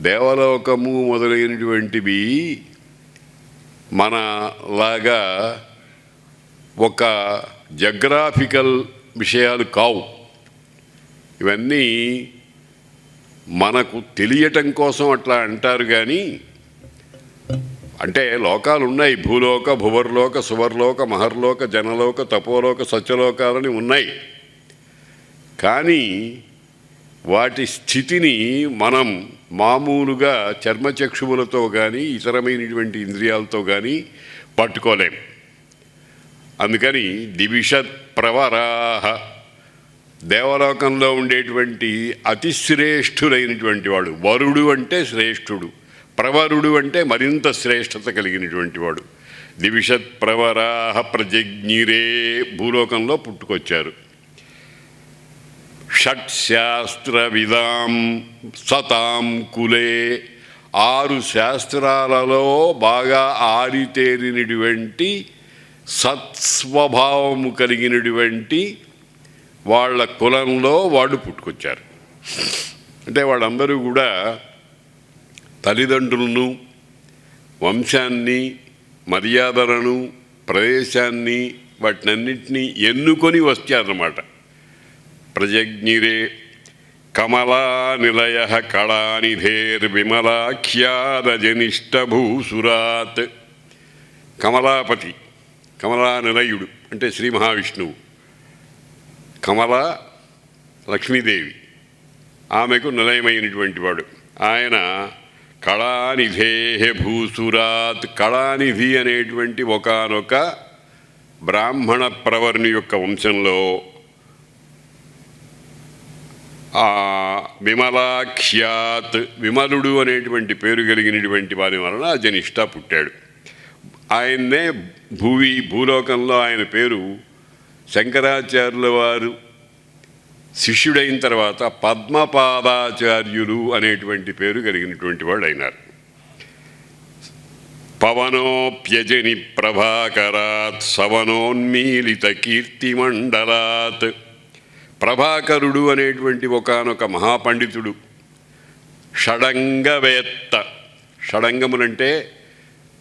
దేవలోకము మొదలైనటువంటివి మన లాగా ఒక జగ్రాఫికల్ విషయాలు కావు. ఇవన్నీ మనకు తెలియటం కోసం అట్లా అంటారు కానీ అంటే లోకాలు ఉన్నాయి భూలోక భువర్లోక సువర్లోక మహర్లోక జనలోక తపోలోక సత్యలోకాలని ఉన్నాయి. కానీ వాటి స్థితిని మనం మామూలుగా చర్మచక్షువులతో కానీ ఇతరమైనటువంటి ఇంద్రియాలతో కానీ పట్టుకోలేం. అందుకని దివిషత్ ప్రవరాహ. దేవలోకంలో ఉండేటువంటి అతి శ్రేష్ఠులైనటువంటి వాడు. వరుడు అంటే శ్రేష్ఠుడు. ప్రవరుడు అంటే మరింత శ్రేష్ఠత కలిగినటువంటి వాడు. దివిషత్ ప్రవరాహ ప్రజజ్ఞిరే. భూలోకంలో పుట్టుకొచ్చారు. షట్శాస్త్ర విధాం సతాం కులే ఆరు శాస్త్రాలలో బాగా ఆరితేరినటువంటి సత్స్వభావము కలిగినటువంటి వాళ్ళ కులంలో వాళ్ళు పుట్టుకొచ్చారు. అంటే వాళ్ళందరూ కూడా తల్లిదండ్రులను వంశాన్ని మర్యాదలను ప్రదేశాన్ని వాటినన్నింటినీ ఎన్నుకొని వచ్చారన్నమాట ప్రజజ్ఞిరే కమలా నిలయ కళానిధేర్విమలాఖ్యాదజనిష్టభూసురాత్ కమలాపతి కమలా నిలయుడు అంటే శ్రీ మహావిష్ణువు. కమల లక్ష్మీదేవి. ఆమెకు నిలయమైనటువంటి వాడు. ఆయన కళానిధే భూసురాత్. కళానిధి అనేటువంటి ఒకనొక బ్రాహ్మణ ప్రవర్ణి యొక్క వంశంలో విమలాఖ్యాత్ విమలుడు అనేటువంటి పేరు కలిగినటువంటి వారి వలన జనిష్ట పుట్టాడు. ఆయన్నే భూవి భూలోకంలో ఆయన పేరు శంకరాచార్యుల వారు. శిష్యుడైన తర్వాత పద్మపాదాచార్యులు అనేటువంటి పేరు కలిగినటువంటి వాడు అయినారు పవనోప్యజని ప్రభాకరాత్ సవనోన్మీలిత కీర్తిమండలాత్. ప్రభాకరుడు అనేటువంటి ఒకనొక మహాపండితుడు. షడంగవేత్త. షడంగములంటే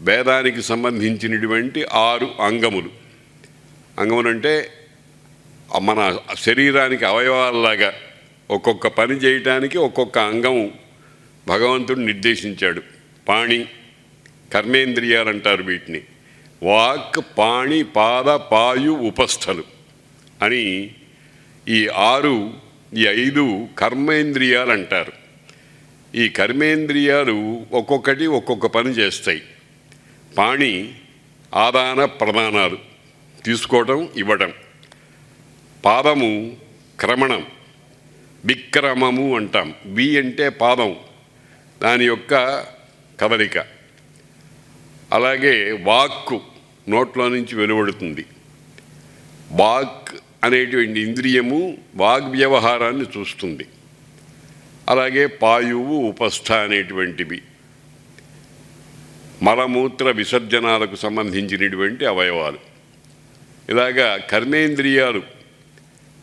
వేదానికి సంబంధించినటువంటి ఆరు అంగములు. అంగములంటే మన శరీరానికి అవయవాలలాగా ఒక్కొక్క పని చేయటానికి ఒక్కొక్క అంగం భగవంతుడు నిర్దేశించాడు. పాణి కర్మేంద్రియాలు అంటారు వీటిని. వాక్ పాణి పాద పాయు ఉపస్థలు అని ఈ ఆరు ఈ ఐదు కర్మేంద్రియాలు అంటారు. ఈ కర్మేంద్రియాలు ఒక్కొక్కటి ఒక్కొక్క పని చేస్తాయి. పాణి ఆదాన ప్రధానాలు తీసుకోవటం ఇవ్వటం. పాదము క్రమణం విక్రమము అంటాం. వి అంటే పాదం దాని యొక్క కదలిక. అలాగే వాక్కు నోట్లో నుంచి వెలువడుతుంది. వాక్ అనేటువంటి ఇంద్రియము వాగ్వ్యవహారాన్ని చూస్తుంది. అలాగే పాయువు ఉపస్థ అనేటువంటివి. మలమూత్ర విసర్జనాలకు సంబంధించినటువంటి అవయవాలు. ఇలాగా కర్మేంద్రియాలు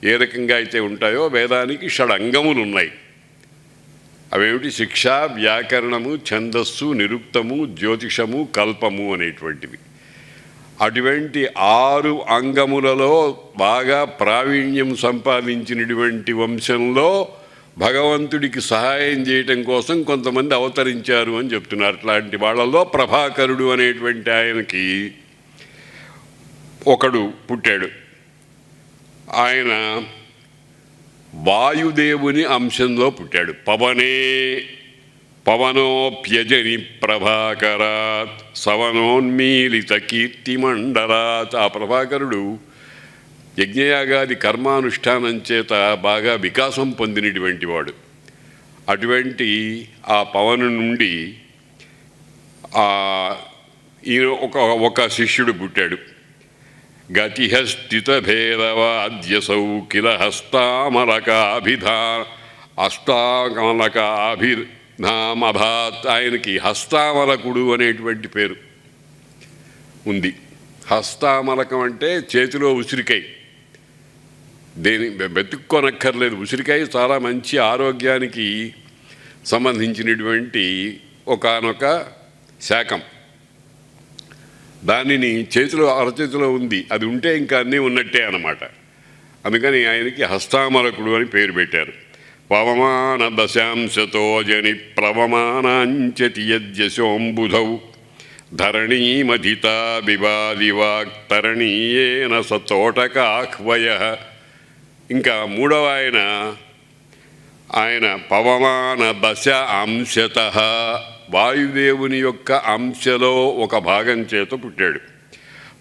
ఏ రకంగా అయితే ఉంటాయో వేదానికి షడంగములు ఉన్నాయి అవేమిటి? శిక్ష వ్యాకరణము ఛందస్సు నిరుక్తము జ్యోతిషము కల్పము అనేటువంటివి. అటువంటి ఆరు అంగములలో బాగా ప్రావీణ్యం సంపాదించినటువంటి వంశంలో భగవంతుడికి సహాయం చేయటం కోసం కొంతమంది అవతరించారు అని చెప్తున్నారు. అట్లాంటి వాళ్ళలో ప్రభాకరుడు అనేటువంటి ఆయనకి ఒకడు పుట్టాడు. ఆయన వాయుదేవుని అంశంలో పుట్టాడు. పవనే పవనోప్యజని ప్రభాకరాత్ సవనోన్మీలిత కీర్తిమండరాత్ ఆ ప్రభాకరుడు యజ్ఞయాగాది కర్మానుష్ఠానం చేత బాగా వికాసం పొందినటువంటి వాడు అటువంటి ఆ పవను నుండి ఆ ఈయన ఒక ఒక శిష్యుడు పుట్టాడు గతిహస్థిత భేదవాద్యసౌ కిల హస్తామలకాభిధా నామభాత్ ఆయనకి హస్తామలకుడు అనేటువంటి పేరు ఉంది. హస్తామలకం అంటే చేతిలో ఉసిరికాయ. దేని వెతుక్కోనక్కర్లేదు ఉసిరికాయ చాలా మంచి ఆరోగ్యానికి సంబంధించినటువంటి ఒకానొక శాఖం దానిని చేతిలో అరచేతిలో ఉంది. అది ఉంటే ఇంకా అన్నీ ఉన్నట్టే అన్నమాట. అందుకని ఆయనకి హస్తామలకుడు అని పేరు పెట్టారు. పవమాన దశాంశతో జని ప్రవమానాంచతి యద్యశోంబుధౌ ధరణీమధితా సతోటక సతోటకాహ్వయ ఇంకా మూడవ ఆయన ఆయన పవమాన దశ అంశత వాయుదేవుని యొక్క అంశలో ఒక భాగం చేత పుట్టాడు.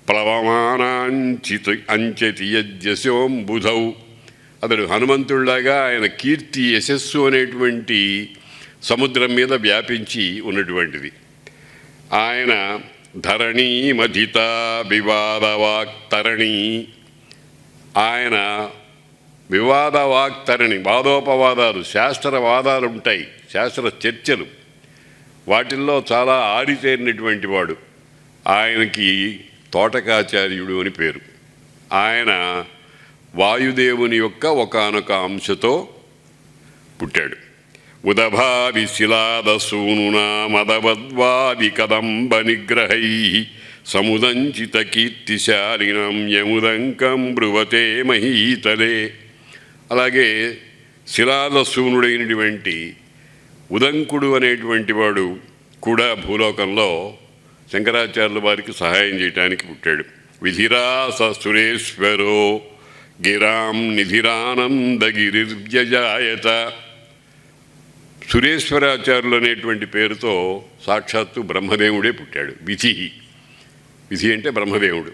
ప్లవమానాంచిత అంచతి యజ్ఞశోంబుధౌ అతడు హనుమంతుడిలాగా ఆయన కీర్తి యశస్సు అనేటువంటి సముద్రం మీద వ్యాపించి ఉన్నటువంటిది. ఆయన ధరణి మధిత వివాదవాక్తరణి. ఆయన వివాద వాక్తరణి వాదోపవాదాలు శాస్త్రవాదాలు ఉంటాయి శాస్త్ర చర్చలు. వాటిల్లో చాలా ఆరితేరినటువంటి వాడు. ఆయనకి తోటకాచార్యుడు అని పేరు. ఆయన వాయుదేవుని యొక్క ఒకనొక అంశతో పుట్టాడు. ఉదభావి శిలాదసూనునా మదవద్వాది కదంబ నిగ్రహై సముదంచిత కీర్తిశాలినం యముదంకం బ్రువతే మహీతలే. అలాగే శిలాదసూనుడైనటువంటి ఉదంకుడు అనేటువంటి వాడు కూడా భూలోకంలో శంకరాచార్యుల వారికి సహాయం చేయటానికి పుట్టాడు. విధిరాస సురేశ్వరో గిరాం నిధిరానందగిరిర్యజాయత. సురేశ్వరాచార్యులు అనేటువంటి పేరుతో సాక్షాత్తు బ్రహ్మదేవుడే పుట్టాడు. విధి. విధి అంటే బ్రహ్మదేవుడు.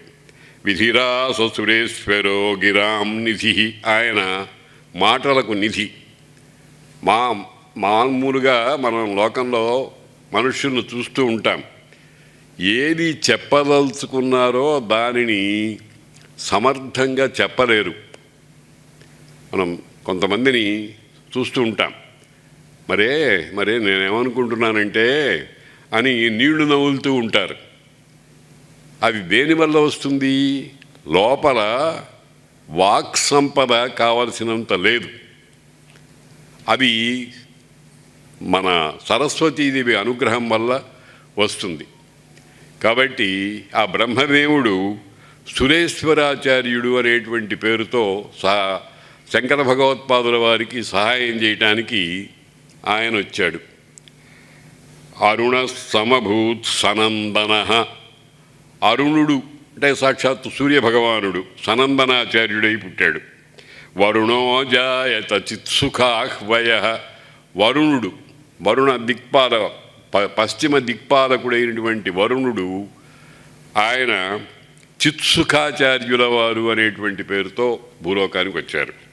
విధిరాస సురేశ్వరో గిరాం నిధి. ఆయన మాటలకు నిధి. మా మామూలుగా మనం లోకంలో మనుషులను చూస్తూ ఉంటాం. ఏది చెప్పదలుచుకున్నారో దానిని సమర్థంగా చెప్పలేరు. మనం కొంతమందిని చూస్తూ ఉంటాం. మరే మరే నేనేమనుకుంటున్నానంటే అని నీళ్ళు నవ్వులుతూ ఉంటారు. అది దేనివల్ల వస్తుంది? లోపల వాక్ సంపద కావలసినంత లేదు. అది మన సరస్వతీదేవి అనుగ్రహం వల్ల వస్తుంది. కాబట్టి ఆ బ్రహ్మదేవుడు సురేశ్వరాచార్యుడు అనేటువంటి పేరుతో సహా శంకర భగవత్పాదుల వారికి సహాయం చేయటానికి ఆయన వచ్చాడు. అరుణ సమభూత్ సనందన. అరుణుడు అంటే సాక్షాత్తు సూర్యభగవానుడు సనందనాచార్యుడై పుట్టాడు. వరుణోజాయత చిత్సుఖాహ్వయ వరుణుడు వరుణ దిక్పాల ప- పశ్చిమ దిక్పాలకుడైనటువంటి వరుణుడు ఆయన చిత్సుఖాచార్యుల వారు అనేటువంటి పేరుతో భూలోకానికి వచ్చారు.